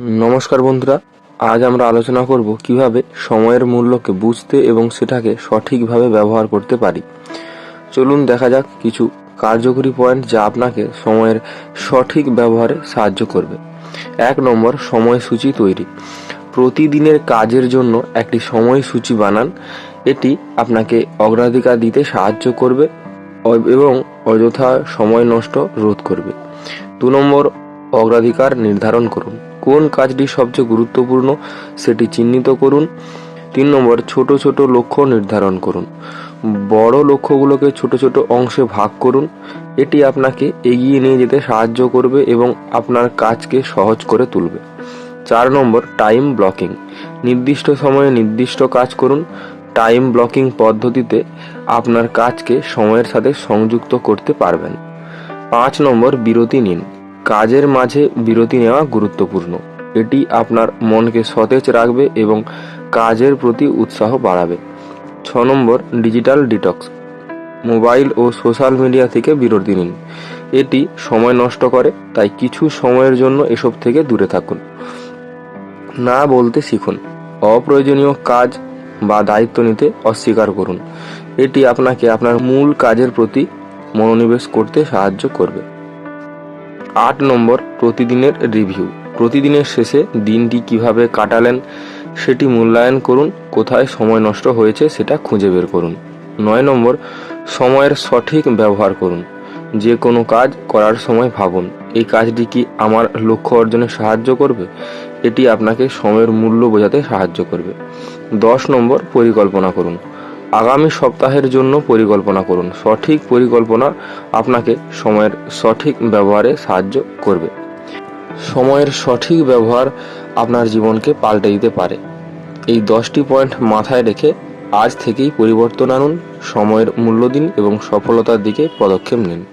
নমস্কার বন্ধুরা, আজ আমরা আলোচনা করব কীভাবে সময়ের মূল্যকে বুঝতে এবং সেটাকে সঠিকভাবে ব্যবহার করতে পারি। চলুন দেখা যাক কিছু কার্যকরী পয়েন্ট যা আপনাকে সময়ের সঠিক ব্যবহারে সাহায্য করবে। এক নম্বর, সময়সূচি তৈরি। প্রতিদিনের কাজের জন্য একটি সময়সূচি বানান। এটি আপনাকে অগ্রাধিকার দিতে সাহায্য করবে এবং অযথা সময় নষ্ট রোধ করবে। দু নম্বর, অগ্রাধিকার নির্ধারণ করুন। কোন কাজটি সবচেয়ে গুরুত্বপূর্ণ সেটি চিহ্নিত করুন। তিন নম্বর, ছোট ছোট লক্ষ্য নির্ধারণ করুন। বড় লক্ষ্যগুলোকে ছোট ছোট অংশে ভাগ করুন। এটি আপনাকে এগিয়ে নিয়ে যেতে সাহায্য করবে এবং আপনার কাজকে সহজ করে তুলবে। চার নম্বর, টাইম ব্লকিং। নির্দিষ্ট সময়ে নির্দিষ্ট কাজ করুন। টাইম ব্লকিং পদ্ধতিতে আপনার কাজকে সময়ের সাথে সংযুক্ত করতে পারবেন। পাঁচ নম্বর, বিরতি নিন। কাজের মাঝে বিরতি নেওয়া গুরুত্বপূর্ণ। এটি আপনার মনকে সতেজ রাখবে এবং কাজের প্রতি উৎসাহ বাড়াবে। ছ নম্বর, ডিজিটাল ডিটক্স। মোবাইল ও সোশ্যাল মিডিয়া থেকে বিরতি নিন। এটি সময় নষ্ট করে, তাই কিছু সময়ের জন্য এসব থেকে দূরে থাকুন। না বলতে শিখুন। অপ্রয়োজনীয় কাজ বা দায়িত্ব নিতে অস্বীকার করুন। এটি আপনাকে আপনার মূল কাজের প্রতি মনোনিবেশ করতে সাহায্য করবে। আট নম্বর প্রতিদিনের রিভিউ প্রতিদিনের শেষে দিনটি কীভাবে কাটালেন সেটি মূল্যায়ন করুন, কোথায় সময় নষ্ট হয়েছে সেটা খুঁজে বের করুন। নয় নম্বর, সময়ের সঠিক ব্যবহার করুন। যে কোনো কাজ করার সময় ভাবুন, এই কাজটি কি আমার লক্ষ্য অর্জনে সাহায্য করবে? এটি আপনাকে সময়ের মূল্য বোঝাতে সাহায্য করবে। দশ নম্বর, পরিকল্পনা করুন। আগামী সপ্তাহের জন্য পরিকল্পনা করুন। সঠিক পরিকল্পনা আপনাকে সময়ের সঠিক ব্যবহারে সাহায্য করবে। সময়ের সঠিক ব্যবহার আপনার জীবনকে পাল্টে দিতে পারে। এই দশটি পয়েন্ট মাথায় রেখে আজ থেকেই পরিবর্তন আনুন, সময়ের মূল্য দিন এবং সফলতার দিকে পদক্ষেপ নিন।